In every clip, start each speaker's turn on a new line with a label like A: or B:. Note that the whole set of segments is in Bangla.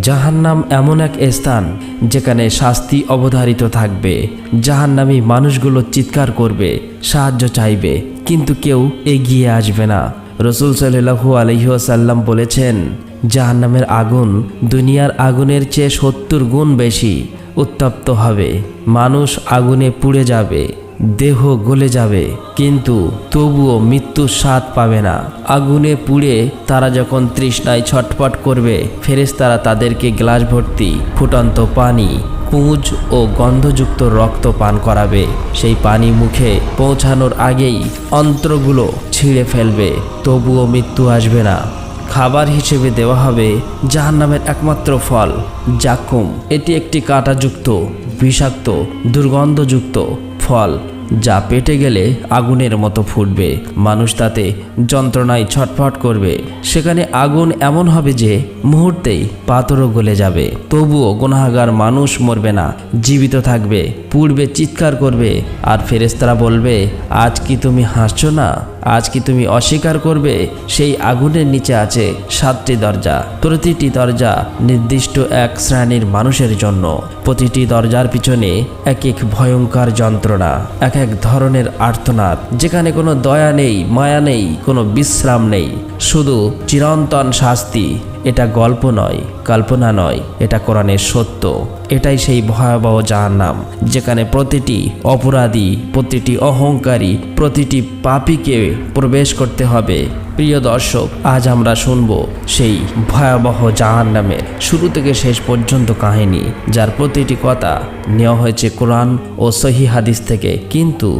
A: জাহান্নাম এমন এক স্থান যেখানে শাস্তি অবধারিত থাকবে। জাহান্নামী মানুষগুলো চিৎকার করবে, সাহায্য চাইবে, কিন্তু কেউ এগিয়ে আসবে না। রসুল সাল্লু আলহিহাসাল্লাম বলেছেন, জাহান্নামের আগুন দুনিয়ার আগুনের চেয়ে সত্তর গুণ বেশি, উত্তপ্ত হবে। মানুষ আগুনে পুড়ে যাবে। দেহ গলে যাবে, কিন্তু তবুও মৃত্যুর স্বাদ পাবে না। আগুনে পুড়ে তারা যখন তৃষ্ণায় ছটপট করবে, ফেরেশতারা তাদেরকে গ্লাস ভর্তি, ফুটন্ত পানি পুঁজ ও গন্ধযুক্ত রক্ত পান করাবে। সেই পানি মুখে পৌঁছানোর আগেই অন্ত্রগুলো ছিঁড়ে ফেলবে, তবুও মৃত্যু আসবে না। খাবার হিসেবে দেওয়া হবে জাহান্নামের একমাত্র ফল জাকুম এটি একটি কাঁটাযুক্ত, বিষাক্ত, দুর্গন্ধযুক্ত ফল। যা পেটে গেলে আগুনের মতো ফুটবে। মানুষ তাতে যন্ত্রণায় ছটফট করবে। সেখানে আগুন এমন হবে যে মুহূর্তেই পাথরও গলে যাবে। তবুও গুনাহাগার মানুষ মরবে না, জীবিত থাকবে, পূর্বে চিৎকার করবে, আর ফেরেস্তারা বলবে, আজ কি তুমি হাসছো না? আজ কি তুমি অস্বীকার করবে? সেই আগুনের নিচে আছে সাতটি দরজা। প্রতিটি দরজা নির্দিষ্ট এক শ্রেণির মানুষের জন্য। প্রতিটি দরজার পিছনে এক এক ভয়ঙ্কর যন্ত্রণা, এক এক ধরনের আর্তনাদ। যেখানে কোনো দয়া নেই, মায়া নেই, কোনো বিশ্রাম নেই। শুধু চিরন্তন শাস্তি, এটা গল্প নয়। কল্পনা নয়, এটা কোরআনের সত্য। এটাই সেই ভয়াবহ জাহান্নাম, যেখানে প্রতিটি অপরাধী, প্রতিটি অহংকারী, প্রতিটি পাপীকে প্রবেশ করতে হবে। প্রিয় দর্শক, আজ আমরা শুনব সেই ভয়াবহ জাহান নামের শুরু থেকে শেষ পর্যন্ত কাহিনী, যার প্রতিটি কথা নেওয়া হয়েছে কোরআন ও সহি হাদিস থেকে। কিন্তু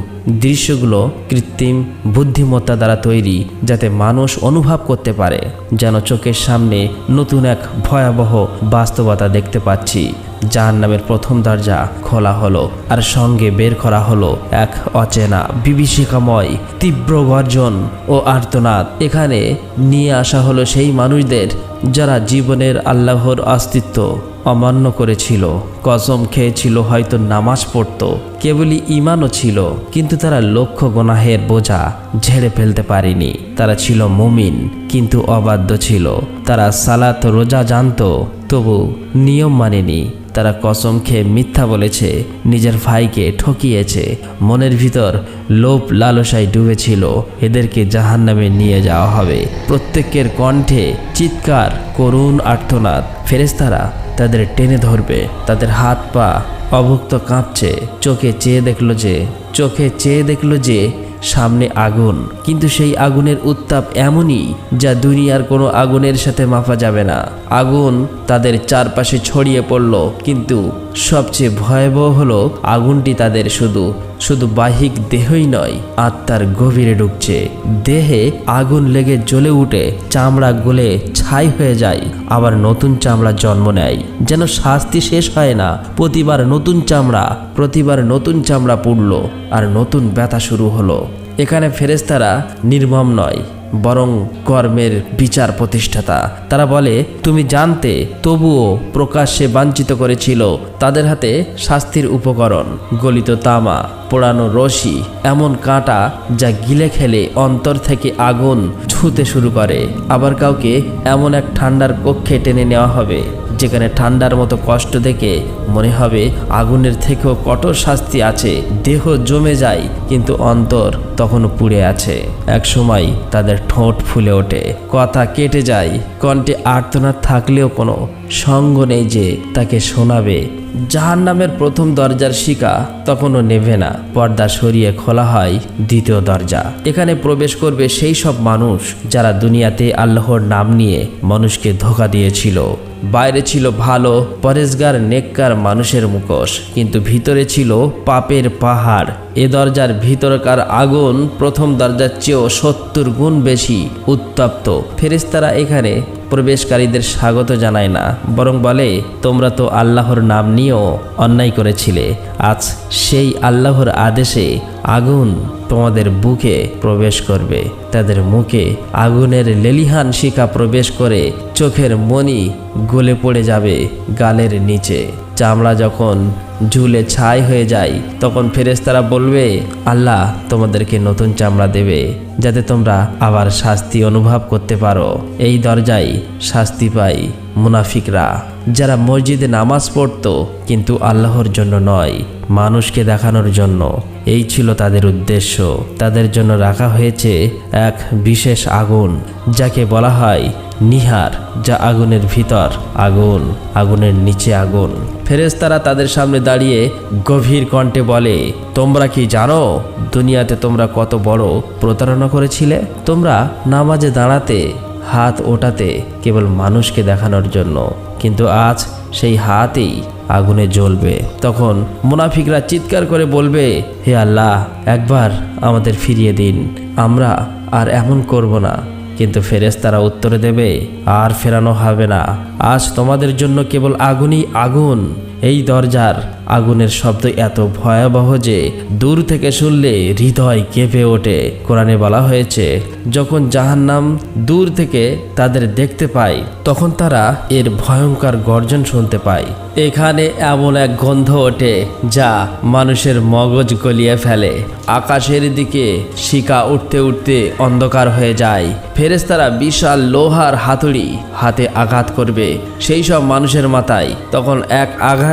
A: দৃশ্যগুলো কৃত্রিম বুদ্ধিমত্তা দ্বারা তৈরি, যাতে মানুষ অনুভব করতে পারে, যেন চোখের সামনে নতুন এক ভয়াবহ বাস্তবতা দেখতে পাচ্ছি। জাহান নামের প্রথম দরজা খোলা হলো আর সঙ্গে বের করা হলো এক অচেনা বিভীষিকাময় তীব্র গর্জন ও আর্তনাদ। এখানে নিয়ে আসা হলো সেই মানুষদের যারা জীবনের আল্লাহর অস্তিত্ব অমান্য করেছিল। কসম খেয়েছিল হয়তো নামাজ পড়তো, কেবলই ইমানও ছিল, কিন্তু তারা লক্ষ্য গোনাহের বোঝা ঝেড়ে ফেলতে পারেনি। তারা ছিল মুমিন, কিন্তু অবাধ্য ছিল। তারা সালাত রোজা জানতো তবু নিয়ম মানেনি। তারা কসম খেয়ে মিথ্যা বলেছে, নিজের ভাইকে ঠকিয়েছে। মনের ভিতর লোভ লালসায় ডুবেছিল। এদেরকে জাহান নামে নিয়ে যাওয়া হবে। প্রত্যেকের কণ্ঠে চিৎকার, করুণ আর্তনাদ। ফেরেস্তারা তাদের টেনে ধরবে। তাদের হাত পা অভুক্ত কাঁপছে। চোখে চেয়ে দেখল যে, চোখে চেয়ে দেখল যে সামনে আগুন। কিন্তু সেই আগুনের উত্তাপ এমনই যা দুনিয়ার কোনো আগুনের সাথে মাপা যাবে না। আগুন তাদের চারপাশে ছড়িয়ে পড়ল, কিন্তু সবচেয়ে ভয়াবহ হলো আগুনটি তাদের শুধু শুধু বাহিক দেহই নয়, আত্মার গভীরে ঢুকছে দেহে আগুন লেগে জ্বলে উঠে চামড়া গলে ছাই হয়ে যায়, আবার নতুন চামড়া জন্ম নেয়। যেন শাস্তি শেষ হয় না, প্রতিবার নতুন চামড়া, প্রতিবার নতুন চামড়া পুড়ল, আর নতুন ব্যথা শুরু হলো। এখানে ফেরেস্তারা নির্মম নয়। বরং কর্মের বিচার প্রতিষ্ঠাতা। তারা বলে, তুমি জানতে, তবুও প্রকাশ্যে বাঞ্ছিত করেছিল তাদের হাতে শাস্তির উপকরণ, গলিত তামা, পোড়ানো রশি, এমন কাঁটা যা গিলে খেলে অন্তর থেকে আগুন ছুঁতে শুরু করে। আবার কাউকে এমন এক ঠান্ডার কক্ষে টেনে নেওয়া হবে। যেখানে ঠান্ডার মতো কষ্ট দেখে মনে হবে আগুনের থেকেও কঠোর শাস্তি আছে। দেহ জমে যায়, কিন্তু অন্তর তখনও পুড়ে আছে। এক সময় তাদের ঠোঁট ফুলে ওঠে, কথা কেটে যায়, কণ্ঠে আর্তনাদ থাকলেও কোনো সঙ্গ নেই যে তাকে শোনাবে। জাহান নামের প্রথম দরজার শিকা তখনও নেভে না। পর্দা সরিয়ে খোলা হয় দ্বিতীয় দরজা। এখানে প্রবেশ করবে সেই সব মানুষ যারা দুনিয়াতে আল্লাহর নাম নিয়ে মানুষকে ধোকা দিয়েছিল। বাইরে ছিল ভালো, পরেশগার, নেককার মানুষের মুখোশ, কিন্তু ভিতরে ছিল পাপের পাহাড়। এ দরজার ভিতরকার আগুন প্রথম দরজার চেয়েও সত্তর গুণ বেশি উত্তপ্ত। ফেরেস্তারা এখানে প্রবেশকারীদের স্বাগত জানায় না, বরং বলে, তোমরা তো আল্লাহর নাম নিয়েও অন্যায় করেছিলে। আজ সেই আল্লাহর আদেশে আগুন তোমাদের বুকে প্রবেশ করবে। তাদের মুখে আগুনের লেলিহান শিখা প্রবেশ করে, চোখের মনি গলে পড়ে যাবে গালের নিচে। চামড়া যখন ঝুলে ছাই হয়ে যায়, তখন ফেরেশতারা বলবে, আল্লাহ তোমাদেরকে নতুন চামড়া দেবে, যাতে তোমরা আবার শাস্তি অনুভব করতে পারো। এই দরজায় শাস্তি পাই মুনাফিকরা। যারা মসজিদে নামাজ পড়তো, কিন্তু আল্লাহর জন্য নয়, মানুষকে দেখানোর জন্য। এই ছিল তাদের উদ্দেশ্য। তাদের জন্য রাখা হয়েছে এক বিশেষ আগুন, যাকে বলা হয় নিহার, যা আগুনের ভিতর আগুন, আগুনের নিচে আগুন। ফেরেশতারা তাদের সামনে দাঁড়িয়ে গভীর কণ্ঠে বলে, তোমরা কি জানো দুনিয়াতে তোমরা কত বড় প্রতারণা করেছিলে? তোমরা নামাজে দাঁড়াতে, হাত ওঠাতে কেবল মানুষকে দেখানোর জন্য। কিন্তু আজ সেই হাতই আগুনে জ্বলবে। তখন মুনাফিকরা চিৎকার করে বলবে, হে আল্লাহ, একবার আমাদের ফিরিয়ে দিন। আমরা আর এমন করব না। কিন্তু ফেরেস তারা উত্তরে দেবে, আর ফেরানো হবে না। আজ তোমাদের জন্য কেবল আগুনই আগুন। এই দরজার আগুনের শব্দ এত ভয়াবহ যে দূর থেকে শুনলে হৃদয় কেঁপে ওঠে। কোরআনে বলা হয়েছে, যখন জাহান্নাম দূর থেকে তাদের দেখতে পায়, তখন তারা এর ভয়ঙ্কর গর্জন শুনতে পায়। এখানে এমন এক গন্ধ ওঠে যা মানুষের মগজ গলিয়ে ফেলে। আকাশের দিকে শিকা উঠতে উঠতে অন্ধকার হয়ে যায়। ফেরেশতারা বিশাল লোহার হাতুড়ি হাতে আঘাত করবে। সেই সব মানুষের মাথায় তখন এক আঘাতে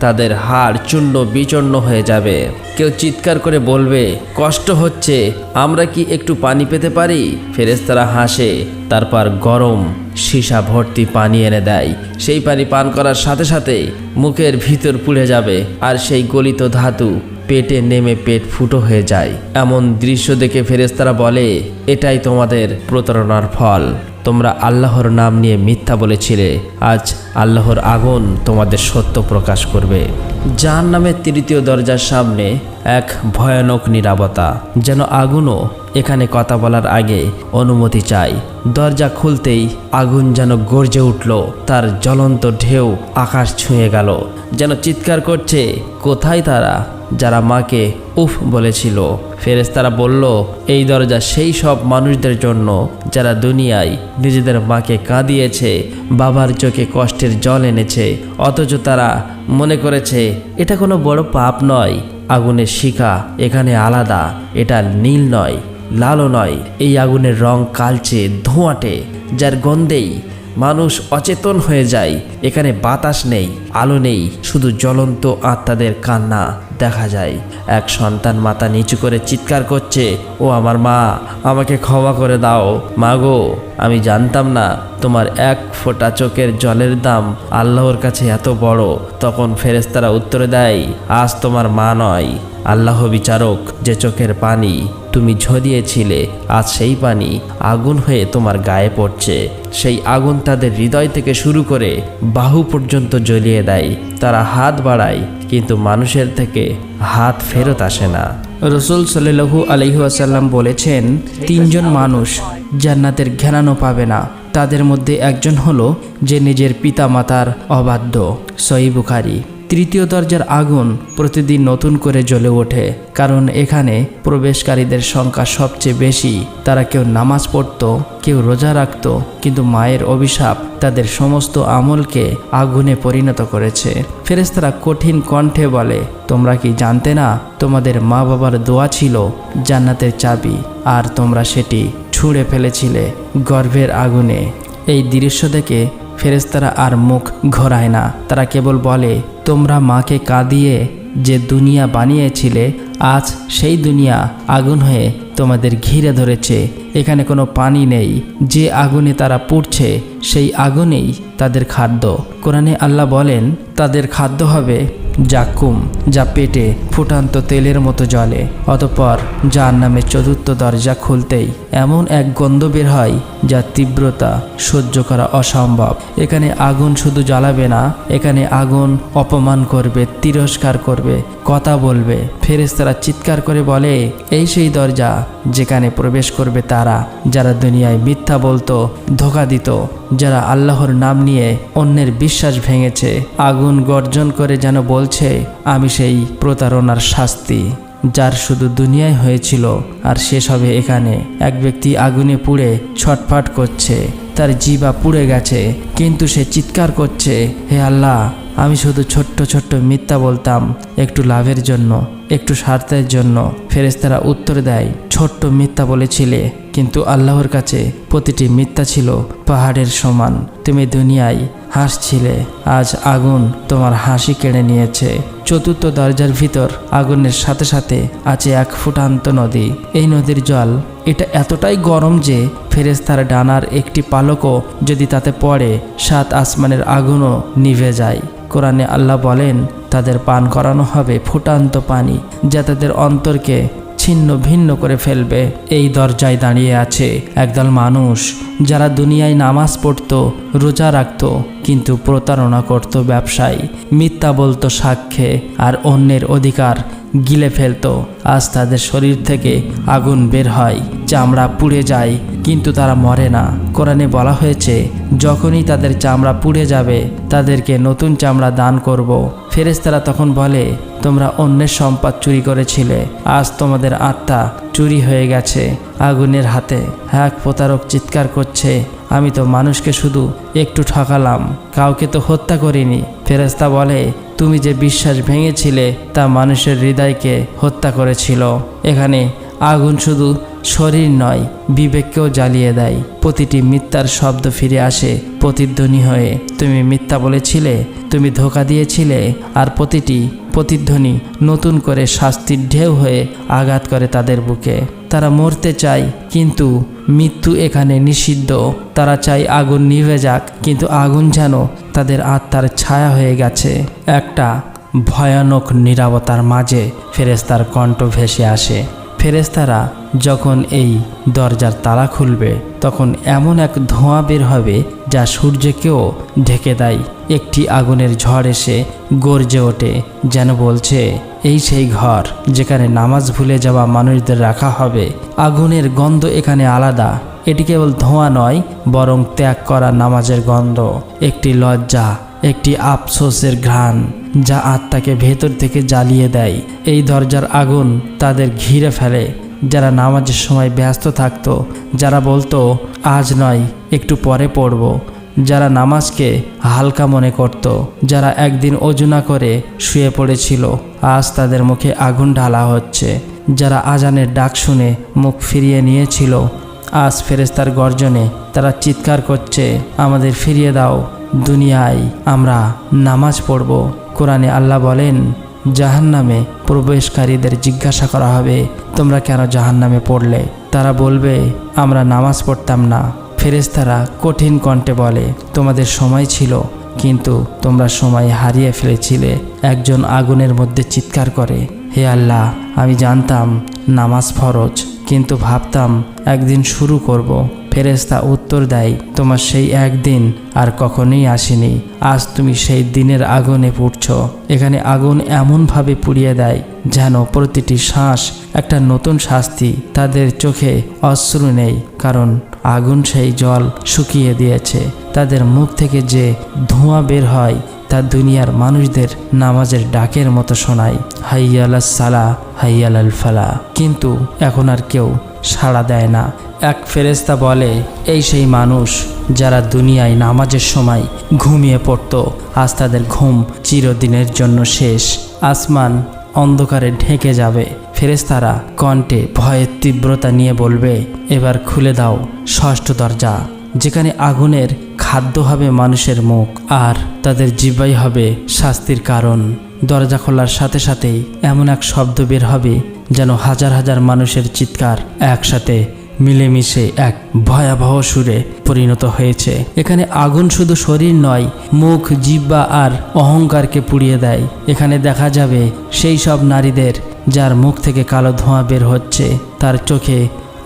A: তাদের হাড় চূর্ণ বিচূর্ণ হয়ে যাবে। কেউ চিৎকার করে বলবে, কষ্ট হচ্ছে, আমরা কি একটু পানি পেতে পারি? ফেরেশতারা হাসে, তারপর গরম সীসা ভর্তি পানি এনে দেয়। সেই পানি পান করার সাথে সাথে মুখের ভিতর পুড়ে যাবে আর সেই গলিত ধাতু পেটে নেমে পেট ফুটো হয়ে যায়। এমন দৃশ্য দেখে ফেরেশতারা বলে, এটাই তোমাদের প্রতারণার ফল। তোমরা আল্লাহর নাম নিয়ে মিথ্যা বলেছিলে। আজ আল্লাহর আগুন তোমাদের সত্য প্রকাশ করবে। জাহান নামের তৃতীয় দরজার সামনে এক ভয়ানক নিরাপত্তা, যেন আগুনও এখানে কথা বলার আগে অনুমতি চাই। দরজা খুলতেই আগুন যেন গর্জে উঠল। তার জ্বলন্ত ঢেউ আকাশ ছুঁয়ে গেল। যেন চিৎকার করছে, কোথায় তারা? যারা মাকে উফ বলেছিল। ফেরেশতারা বলল, এই দরজা সেই সব মানুষদের জন্য যারা দুনিয়ায় নিজেদের মাকে কাঁদিয়েছে, বাবার চোখে কষ্টের জল এনেছে, অথচ তারা মনে করেছে, এটা কোনো বড় পাপ নয়। আগুনের শিখা এখানে আলাদা, এটা নীল নয়। লালও নয়, এই আগুনের রং কালচে ধোঁয়াটে, যার গন্ধেই মানুষ অচেতন হয়ে যায়। এখানে বাতাস নেই, আলো নেই, শুধু জ্বলন্ত আত্মাদের কান্না দেখা যায়। এক সন্তান মাথা নিচু করে চিৎকার করছে, ও আমার মা, আমাকে ক্ষমা করে দাও। মা গো, আমি জানতাম না তোমার এক ফোঁটা চোখের জলের দাম আল্লাহর কাছে এত বড়। তখন ফেরেস্তারা উত্তরে দেয়, আজ তোমার মা নয়। আল্লাহ বিচারক, যে চোখের পানি তুমি ঝরিয়েছিলে, আজ সেই পানি আগুন হয়ে তোমার গায়ে পড়ছে। সেই আগুন তাদের হৃদয় থেকে শুরু করে বাহু পর্যন্ত জ্বলিয়ে দেয়। তারা হাত বাড়ায়, কিন্তু মানুষের থেকে হাত ফেরত আসে না।
B: রসুল সাল্লু আলহিহাসাল্লাম বলেছেন, তিনজন মানুষ জান্নাতের ঘেরানো পাবে না। তাদের মধ্যে একজন হলো যে নিজের পিতামাতার অবাধ্য। সই বুখারি। তৃতীয় দরজার আগুন প্রতিদিন নতুন করে জ্বলে ওঠে, কারণ এখানে প্রবেশকারীদের সংখ্যা সবচেয়ে বেশি। তারা কেউ নামাজ পড়ত, কেউ রোজা রাখত, কিন্তু মায়ের অভিশাপ তাদের সমস্ত আমলকে আগুনে পরিণত করেছে। ফেরেস্তারা কঠিন কণ্ঠে বলে, তোমরা কি জানতে না, তোমাদের মা বাবার দোয়া ছিল জান্নাতের চাবি, আর তোমরা সেটি ছুঁড়ে ফেলেছিলে গর্ভের আগুনে? এই দৃশ্য দেখে ফেরেস্তারা আর মুখ ঘোরায় না। তারা কেবল বলে, তোমরা মাকে কাঁদিয়ে যে দুনিয়া বানিয়েছিলে, আজ সেই দুনিয়া আগুন হয়ে তোমাদের ঘিরে ধরেছে। এখানে কোনো পানি নেই। যে আগুনে তারা পুড়ছে, সেই আগুনেই তাদের খাদ্য। কোরআনে আল্লাহ বলেন, তাদের খাদ্য হবে জাকুম যা পেটে ফুটান্ত তেলের মতো জলে অতপর যার নামে চতুর্থ দরজা খুলতেই এমন এক গন্ধ বের হয় যা তীব্রতা সহ্য করা অসম্ভব। এখানে আগুন শুধু জ্বালাবে না, এখানে আগুন অপমান করবে, তিরস্কার করবে, কথা বলবে। ফেরেস্তারা চিৎকার করে বলে, এই সেই দরজা যেখানে প্রবেশ করবে তারা, যারা দুনিয়ায় মিথ্যা বলতো, ধোকা দিত, যারা আল্লাহর নাম নিয়ে অন্যের বিশ্বাস ভেঙেছে, আগুন গর্জন করে যেন বলছে, আমি সেই প্রতারণার শাস্তি, যার শুধু দুনিয়ায় হয়েছিল, আর শেষ হবে এখানে। এক ব্যক্তি আগুনে পুড়ে ছটফাট করছে। তার জিবা পুড়ে গেছে। কিন্তু সে চিৎকার করছে, হে আল্লাহ, আমি শুধু ছোট্ট ছোট্ট মিথ্যা বলতাম, একটু লাভের জন্য, একটু স্বার্থের জন্য। ফেরেস্তারা উত্তর দেয়, ছোট্ট মিথ্যা বলেছিলে, কিন্তু আল্লাহর কাছে প্রতিটি মিথ্যা ছিল পাহাড়ের সমান। তুমি দুনিয়ায় হাসছিলে, আজ আগুন তোমার হাসি কেড়ে নিয়েছে। চতুর্থ দরজার ভিতর আগুনের সাথে সাথে আছে এক ফুটান্ত নদী। এই নদীর জল এটা এতটাই গরম যে ফেরেস্তার ডানার একটি পালকও যদি তাতে পড়ে, সাত আসমানের আগুনও নিভে যায়। কোরআনে আল্লাহ বলেন, তাদের পান করানো হবে ফুটান্ত পানি যা তাদের অন্তরকে ছিন্ন ভিন্ন করে ফেলবে। এই দরজায় দাঁড়িয়ে আছে একদল মানুষ যারা দুনিয়ায় নামাজ পড়তো, রোজা রাখত, কিন্তু প্রতারণা করত ব্যবসায়। মিথ্যা বলতো সাক্ষ্যে আর অন্যের অধিকার গিলে ফেলতো। আজ তাদের শরীর থেকে আগুন বের হয়। চামড়া পুড়ে যায়, কিন্তু তারা মরে না। কোরআনে বলা হয়েছে, যখনই তাদের চামড়া পুড়ে যাবে, তাদেরকে নতুন চামড়া দান করব। ফেরেস্তারা তখন বলে, তোমরা অন্যের সম্পদ চুরি করেছিলে, আজ তোমাদের আত্মা চুরি হয়ে গেছে আগুনের হাতে। এক প্রতারক চিৎকার করছে, আমি তো মানুষকে শুধু একটু ঠকালাম, কাউকে তো হত্যা করিনি। ফেরেস্তা বলে, তুমি যে বিশ্বাস ভেঙেছিলে, তা মানুষের হৃদয়কে হত্যা করেছিল। এখানে আগুন শুধু শরীর নয়, বিবেককেও জ্বালিয়ে দেয়। প্রতিটি মিথ্যার শব্দ ফিরে আসে প্রতিধ্বনি হয়ে। তুমি মিথ্যা বলেছিলে, তুমি ধোকা দিয়েছিলে, আর প্রতিটি প্রতিধ্বনি নতুন করে শাস্তির ঢেউ হয়ে আঘাত করে তাদের বুকে। তারা মরতে চায়, কিন্তু মৃত্যু এখানে নিষিদ্ধ। তারা চায় আগুন নিভে যাক, কিন্তু আগুন যেন তাদের আত্মার ছায়া হয়ে গেছে। একটা ভয়ানক নীরবতার মাঝে ফেরেস্তার কণ্ঠ ভেসে আসে। ফেরেস্তারা যখন এই দরজার তালা খুলবে, তখন এমন এক ধোঁয়া বের হবে যা সূর্যকেও ঢেকে দেয়। একটি আগুনের ঝড় এসে গর্জে ওঠে, যেন বলছে, এই সেই ঘর যেখানে নামাজ ভুলে যাওয়া মানুষদের রাখা হবে। আগুনের গন্ধ এখানে আলাদা। এটি কেবল ধোঁয়া নয়, বরং ত্যাগ করা নামাজের গন্ধ। একটি লজ্জা একটি আফসোসের ঘ্রাণ যা আত্মাকে ভেতর থেকে জ্বালিয়ে দেয়। এই দরজার আগুন তাদের ঘিরে ফেলে। যারা নামাজের সময় ব্যস্ত থাকতো, যারা বলতো, আজ নয়, একটু পরে পড়ব। যারা নামাজকে হালকা মনে করত, যারা একদিন অজুনা করে শুয়ে পড়েছিল, আজ তাদের মুখে আগুন ঢালা হচ্ছে। যারা আজানের ডাক শুনে মুখ ফিরিয়ে নিয়েছিল, আজ ফেরেস্তার গর্জনে তারা চিৎকার করছে, আমাদের ফিরিয়ে দাও। দুনিয়ায় আমরা নামাজ পড়ব। কোরআনে আল্লাহ বলেন, জাহান্নামে প্রবেশকারীদের জিজ্ঞাসা করা হবে, তোমরা কেন জাহান্নামে পড়লে? তারা বলবে, আমরা নামাজ পড়তাম না। ফেরেস্তারা কঠিন কণ্ঠে বলে, তোমাদের সময় ছিল, কিন্তু তোমরা সময় হারিয়ে ফেলেছিলে। একজন আগুনের মধ্যে চিৎকার করে, হে আল্লাহ, আমি জানতাম নামাজ ফরজ, কিন্তু ভাবতাম একদিন শুরু করব। ফেরেস্তা উত্তর দেয়, তোমার সেই একদিন আর কখনোই আসেনি। আজ তুমি সেই দিনের আগুনে পুড়ছ। এখানে আগুন এমনভাবে পুড়িয়ে দেয় যেন প্রতিটি শ্বাস একটা নতুন শাস্তি তাদের চোখে অশ্রু নেই, কারণ আগুন সেই জল শুকিয়ে দিয়েছে। তাদের মুখ থেকে যে ধোঁয়া বের হয় তা দুনিয়ার মানুষদের নামাজের ডাকের মতো শোনায় হাইয়াল সালা হাইয়াল ফালা। কিন্তু এখন আর কেউ সাড়া দেয় না। এক ফেরেস্তা বলে, এই সেই মানুষ যারা দুনিয়ায় নামাজের সময় ঘুমিয়ে পড়ত, আজ তাদের ঘুম চিরদিনের জন্য শেষ। আসমান অন্ধকারে ঢেকে যাবে। ফেরেস্তারা কণ্ঠে ভয়ের তীব্রতা নিয়ে বলবে, এবার খুলে দাও ষষ্ঠ দরজা, যেখানে আগুনের খাদ্য হবে মানুষের মুখ, আর তাদের জিব্বাই হবে শাস্তির কারণ। দরজা খোলার সাথে সাথেই এমন এক শব্দ বের হবে যেন হাজার হাজার মানুষের চিৎকার একসাথে মিলেমিশে এক ভয়াবহ সুরে পরিণত হয়েছে। এখানে আগুন শুধু শরীর নয়, মুখ, জিব্বা আর অহংকারকে পুড়িয়ে দেয়। এখানে দেখা যাবে সেই সব নারীদের যার মুখ থেকে কালো ধোঁয়া বের হচ্ছে, তার চোখে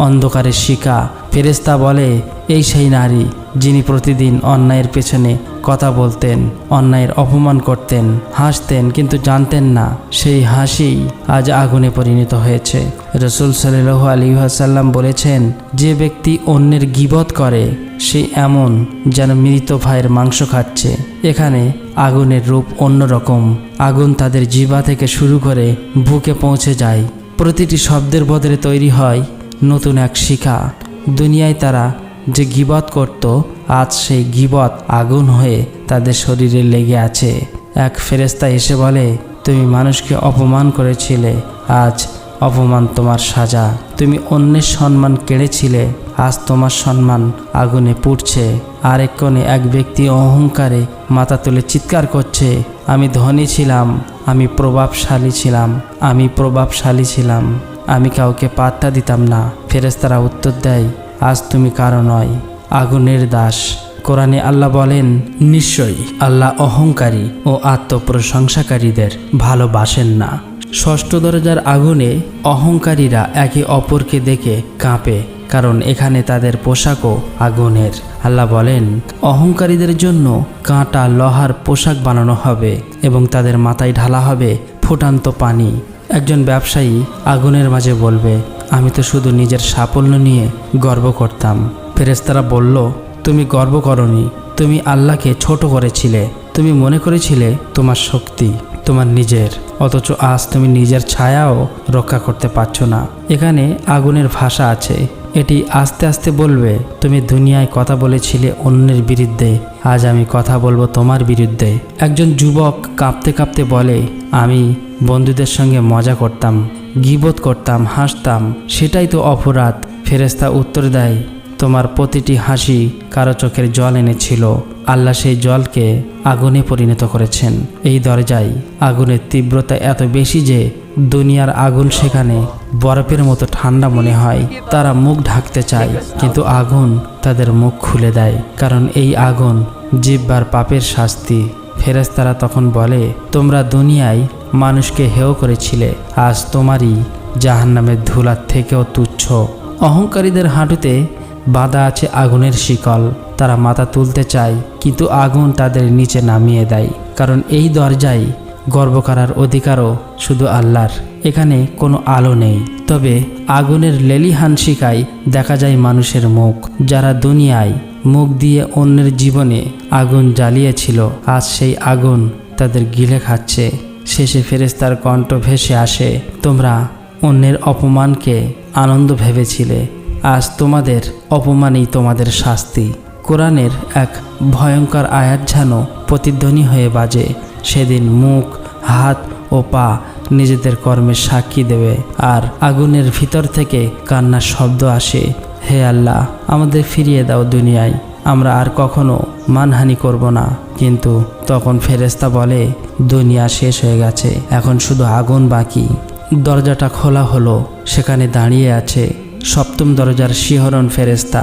B: অন্ধকারের শিকা। ফেরেস্তা বলে, এই সেই নারী যিনি প্রতিদিন অন্যায়ের পেছনে কথা বলতেন, অন্যায়ের অপমান করতেন, হাসতেন, কিন্তু জানতেন না, সেই হাসি আজ আগুনে পরিণত হয়েছে। রসুল সাল্লাহ আলী আসাল্লাম বলেছেন, যে ব্যক্তি অন্যের গিবত করে, সে এমন যেন মৃত ভাইয়ের মাংস খাচ্ছে। এখানে আগুনের রূপ অন্যরকম। আগুন তাদের জিবা থেকে শুরু করে বুকে পৌঁছে যায়। প্রতিটি শব্দের বদলে তৈরি হয় নতুন এক শিখা। দুনিয়ায় তারা যে গিবত করত, আজ সেই গিবত আগুন হয়ে তাদের শরীরে লেগে আছে। এক ফেরেস্তা এসে বলে, তুমি মানুষকে অপমান করেছিলে, আজ অপমান তোমার সাজা। তুমি অন্যের সম্মান কেড়েছিলে, আজ তোমার সম্মান আগুনে পুড়ছে। আরেক কোণে এক ব্যক্তি অহংকারে মাথা তুলে চিৎকার করছে, আমি ধনী ছিলাম, আমি প্রভাবশালী ছিলাম, আমি প্রভাবশালী ছিলাম। আমি কাউকে পাত্তা দিতাম না। ফেরেস্তারা উত্তর দেয়, আজ তুমি কারও নয়। আগুনের দাস কোরআনে আল্লাহ বলেন, নিশ্চয়ই আল্লাহ অহংকারী ও আত্মপ্রশংসাকারীদের ভালোবাসেন না। ষষ্ঠ দরজার আগুনে অহংকারীরা একে অপরকে দেখে কাঁপে, কারণ এখানে তাদের পোশাকও আগুনের। আল্লাহ বলেন, অহংকারীদের জন্য কাঁটা লোহার পোশাক বানানো হবে এবং তাদের মাথায় ঢালা হবে ফুটান্ত পানি। একজন ব্যবসায়ী আগুনের মাঝে বলবে, আমি তো শুধু নিজের সাফল্য নিয়ে গর্ব করতাম। ফেরেস্তারা বলল, তুমি গর্ব করনি। তুমি আল্লাহকে ছোট করেছিলে। তুমি মনে করেছিলে তোমার শক্তি তোমার নিজের। অথচ আজ তুমি নিজের ছায়াও রক্ষা করতে পারছ না। এখানে আগুনের ভাষা আছে। এটি আস্তে আস্তে বলবে, তুমি দুনিয়ায় কথা বলেছিলে অন্যের বিরুদ্ধে, আজ আমি কথা বলব তোমার বিরুদ্ধে। একজন যুবক কাঁপতে কাঁপতে বলে, আমি বন্ধুদের সঙ্গে মজা করতাম, গিবত করতাম, হাসতাম, সেটাই তো অপরাধ। ফেরেস্তা উত্তর দেয়, তোমার প্রতিটি হাসি কারও চোখের জল এনেছিল। আল্লাহ সেই জলকে আগুনে পরিণত করেছেন। এই দরজায় আগুনের তীব্রতা এত বেশি যে দুনিয়ার আগুন সেখানে বরফের মতো ঠান্ডা মনে হয়। তারা মুখ ঢাকতে চায়, কিন্তু আগুন তাদের মুখ খুলে দেয়। কারণ এই আগুন জিব্বার পাপের শাস্তি। ফেরেস্তারা তখন বলে, তোমরা দুনিয়ায় মানুষকে হেয় করেছিলে, আজ তোমারই জাহান্নামের ধুলার থেকেও তুচ্ছ। অহংকারীদের হাঁটুতে বাঁধা আছে আগুনের শিকল। তারা মাথা তুলতে চায়, কিন্তু আগুন তাদের নিচে নামিয়ে দেয়। কারণ এই দরজায় গর্ব করার অধিকারও শুধু আল্লাহর। এখানে কোনো আলো নেই। তবে আগুনের লেলিহান শিকায় দেখা যায় মানুষের মুখ, যারা দুনিয়ায় মুখ দিয়ে অন্যের জীবনে আগুন জ্বালিয়েছিল। আজ সেই আগুন তাদের গিলে খাচ্ছে। শেষে ফেরেস্তার কণ্ঠ ভেসে আসে, তোমরা অন্যের অপমানকে আনন্দ ভেবেছিলে। আজ তোমাদের অপমানই তোমাদের শাস্তি। কোরআনের এক ভয়ঙ্কর আয়াত যেন প্রতিধ্বনি হয়ে বাজে। সেদিন মুখ হাত ও পা নিজেদের কর্মের সাক্ষী দেবে আর আগুনের ভিতর থেকে কান্নার শব্দ আসে। হে আল্লাহ, আমাদের ফিরিয়ে দাও দুনিয়ায়। আমরা আর কখনো মানহানি করব না। কিন্তু তখন ফেরেস্তা বলে, দুনিয়া শেষ হয়ে গেছে, এখন শুধু আগুন বাকি। দরজাটা খোলা হলো, সেখানে দাঁড়িয়ে আছে সপ্তম দরজার শিহরণ ফেরেস্তা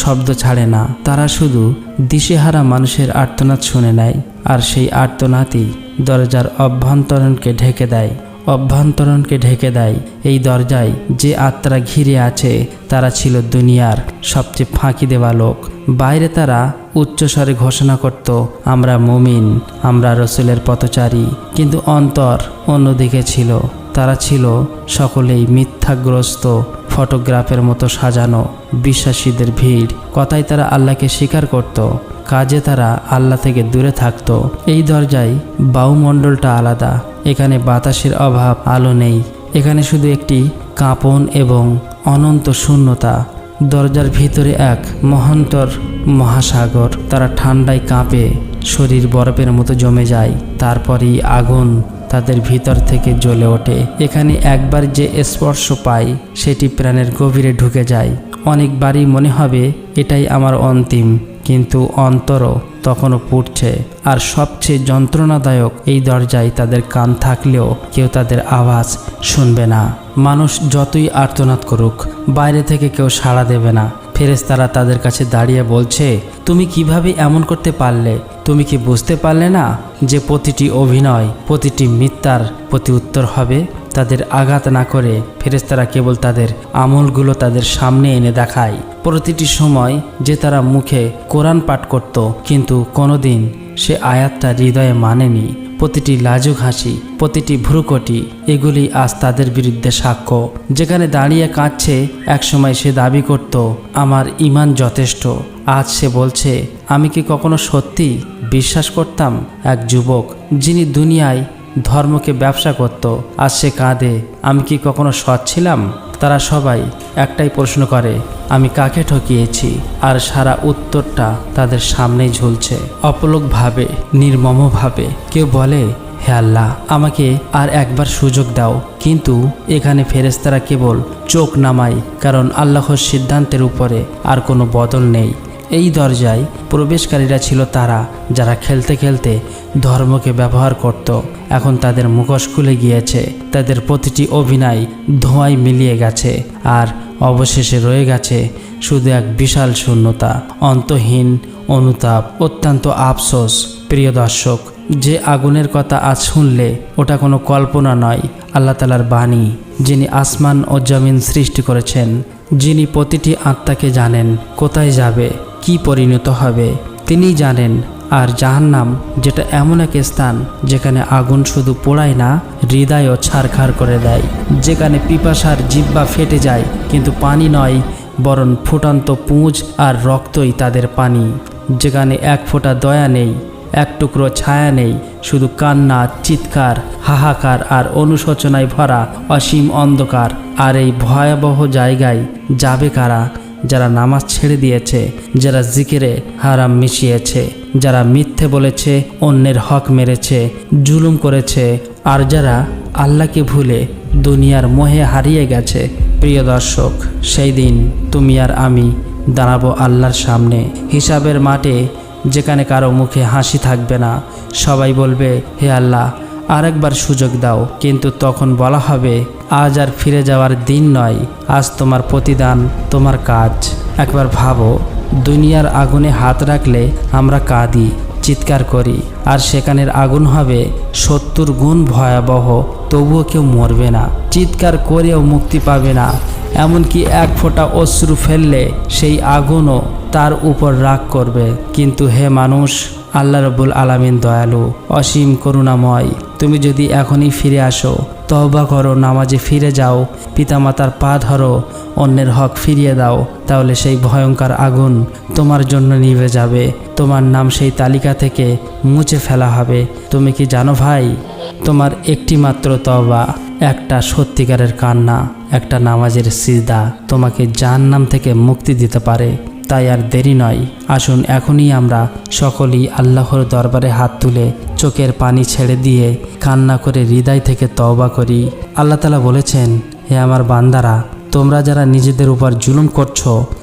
B: শব্দ ছাড়ে না, তারা শুধু দিশেহারা মানুষের আর্তনাদ শুনে নেয়, আর সেই আর্তনাদই দরজার অভ্যন্তরণকে ঢেকে দেয়। অভ্যন্তরণকে ঢেকে দেয়। এই দরজায় যে আত্মারা ঘিরে আছে, তারা ছিল দুনিয়ার সবচেয়ে ফাঁকি দেওয়া লোক। বাইরে তারা উচ্চস্বরে ঘোষণা করত, আমরা মুমিন, আমরা রসুলের পথচারী। কিন্তু অন্তর অন্যদিকে ছিল। তারা ছিল সকলেই মিথ্যাগ্রস্ত, ফটোগ্রাফের মতো সাজানো, বিশ্বাসীদের ভিড়। কথায় তারা আল্লাহকে স্বীকার করত। কাজে তারা আল্লাহ থেকে দূরে থাকতো। এই দরজায় বায়ুমণ্ডলটা আলাদা। এখানে বাতাসের অভাব আলো নেই। এখানে শুধু একটি কাঁপন এবং অনন্ত শূন্যতা। দরজার ভিতরে এক মহান্তর মহাসাগর। তারা ঠান্ডায় কাঁপে, শরীর বরফের মতো জমে যায়। তারপরেই আগুন তাদের ভিতর থেকে জ্বলে ওঠে। এখানে একবার যে স্পর্শ পায়, সেটি প্রাণের গভীরে ঢুকে যায়। অনেকবারই মনে হবে, এটাই আমার অন্তিম। কিন্তু অন্তরও তখনও পুড়ছে। আর সবচেয়ে যন্ত্রণাদায়ক এই দরজায় তাদের কান থাকলেও কেউ তাদের আওয়াজ শুনবে না। মানুষ যতই আর্তনাদ করুক, বাইরে থেকে কেউ সাড়া দেবে না। ফেরেস্তারা তাদের কাছে দাঁড়িয়ে বলছে, তুমি কীভাবে এমন করতে পারলে? তুমি কি বুঝতে পারলে না যে প্রতিটি অভিনয়, প্রতিটি মিথ্যার প্রতি উত্তর হবে? তাদের আঘাত না করে ফেরেস্তারা কেবল তাদের আমলগুলো তাদের সামনে এনে দেখায়। প্রতিটি সময় যে তারা মুখে কোরআন পাঠ করত, কিন্তু কোনোদিন সে আয়াতটা হৃদয়ে মানেনি। প্রতিটি লাজুক হাসি, প্রতিটি ভ্রুকটি, এগুলি আজ তাদের বিরুদ্ধে সাক্ষ্য। যেখানে দাঁড়িয়ে কাঁদছে, একসময় সে দাবি করত, আমার ইমান যথেষ্ট। আজ সে বলছে, আমি কি কখনো সত্যি বিশ্বাস করতাম? এক যুবক, যিনি দুনিয়ায় ধর্মকে ব্যবসা করত, আজ সে কাঁদে, আমি কি কখনো সৎ ছিলাম? তারা সবাই একটাই প্রশ্ন করে, আমি কাকে ঠকিয়েছি? আর সারা উত্তরটা তাদের সামনেই ঝুলছে। অপলকভাবে, নির্মমভাবে কেউ বলে, হে আল্লাহ, আমাকে আর একবার সুযোগ দাও। কিন্তু এখানে ফেরেস্তারা কেবল চোখ নামায়, কারণ আল্লাহর সিদ্ধান্তের উপরে আর কোনো বদল নেই। এই দরজায় প্রবেশকারীরা ছিল তারা, যারা খেলতে খেলতে ধর্মকে ব্যবহার করত। এখন তাদের মুখোশ খুলে গিয়েছে। তাদের প্রতিটি অভিনয় ধোঁয়ায় মিলিয়ে গেছে আর অবশেষে রয়ে গেছে শুধু এক বিশাল শূন্যতা। অন্তহীন অনুতাপ অত্যন্ত আফসোস। প্রিয় দর্শক, যে আগুনের কথা আজ শুনলে ওটা কোনো কল্পনা নয়। আল্লাহ তালার বাণী, যিনি আসমান ও জমিন সৃষ্টি করেছেন, যিনি প্রতিটি আত্মাকে জানেন কোথায় যাবে, কি পরিণত হবে তিনি জানেন আর জাহান্নাম, যেটা এমন এক স্থান যেখানে আগুন শুধু পোড়ায় না, হৃদয়ও ছারখার করে দেয়। যেখানে পিপাসার জিব্বা ফেটে যায়, কিন্তু পানি নয়, বরং ফুটান্ত পুঁজ আর রক্তই তাদের পানি। যেখানে এক ফোঁটা দয়া নেই, এক টুকরো ছায়া নেই, শুধু কান্না, চিৎকার, হাহাকার আর অনুশোচনায় ভরা অসীম অন্ধকার। আর এই ভয়াবহ জায়গায় যাবে কারা? যারা নামাজ ছেড়ে দিয়েছে, যারা জিকিরে হারাম মিশিয়েছে, যারা মিথ্যে বলেছে, অন্যের হক মেরেছে, জুলুম করেছে, আর যারা আল্লাহকে ভুলে দুনিয়ার মোহে হারিয়ে গেছে। প্রিয় দর্শক, সেই দিন তুমি আর আমি দাঁড়াবো আল্লাহর সামনে। হিসাবের মাঠে যেখানে কারও মুখে হাসি থাকবে না, সবাই বলবে, হে আল্লাহ আরেকবার সুযোগ দাও। কিন্তু তখন বলা হবে, আজ আর ফিরে যাওয়ার দিন নয়। আজ তোমার প্রতিদান, তোমার কাজ। একবার ভাবো, দুনিয়ার আগুনে হাত রাখলে আমরা কাঁদি, চিৎকার করি, আর সেখানের আগুন হবে সত্তর গুণ ভয়াবহ, তবুও কেউ মরবে না। চিৎকার করেও মুক্তি পাবে না। এমনকি এক ফোঁটা অশ্রু ফেললে সেই আগুনও তার উপর রাগ করবে। কিন্তু হে মানুষ আল্লাহ রবুল আলামিন দয়ালু, অসীম করুণাময়। তুমি যদি এখনই ফিরে আসো তহবা করো, নামাজে ফিরে যাও, পিতামাতার পা ধরো, অন্যের হক ফিরিয়ে দাও, তাহলে সেই ভয়ঙ্কর আগুন তোমার জন্য নিভে যাবে। তোমার নাম সেই তালিকা থেকে মুছে ফেলা হবে। তুমি কি জানো ভাই? তোমার একটি মাত্র তবা একটা সত্যিকারের কান্না, একটা নামাজের সিজদা। তোমাকে জাহান্নাম থেকে মুক্তি দিতে পারে। তাই আর দেরি নয়। আসুন এখনই আমরা সকলেই আল্লাহর দরবারে হাত তুলে চোখের পানি ছেড়ে দিয়ে কান্না করে হৃদয় থেকে তওবা করি। আল্লাহ তালা বলেছেন, হে আমার বান্দারা, তোমরা যারা নিজেদের উপর জুলুম করছ,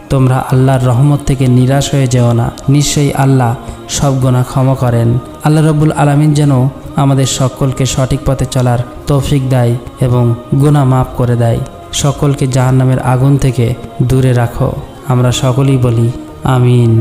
B: তোমরা আল্লাহর রহমত থেকে নিরাশ হয়ে যেও না। নিশ্চয়ই আল্লাহ সব গোনা ক্ষমা করেন। আল্লাহ রব্বুল আলমিন যেন আমাদের সকলকে সঠিক পথে চলার তৌফিক দেয় এবং গুণা মাফ করে দেয়। সকলকে জাহান্নামের আগুন থেকে দূরে রাখো। আমরা সকলেই বলি আমিন।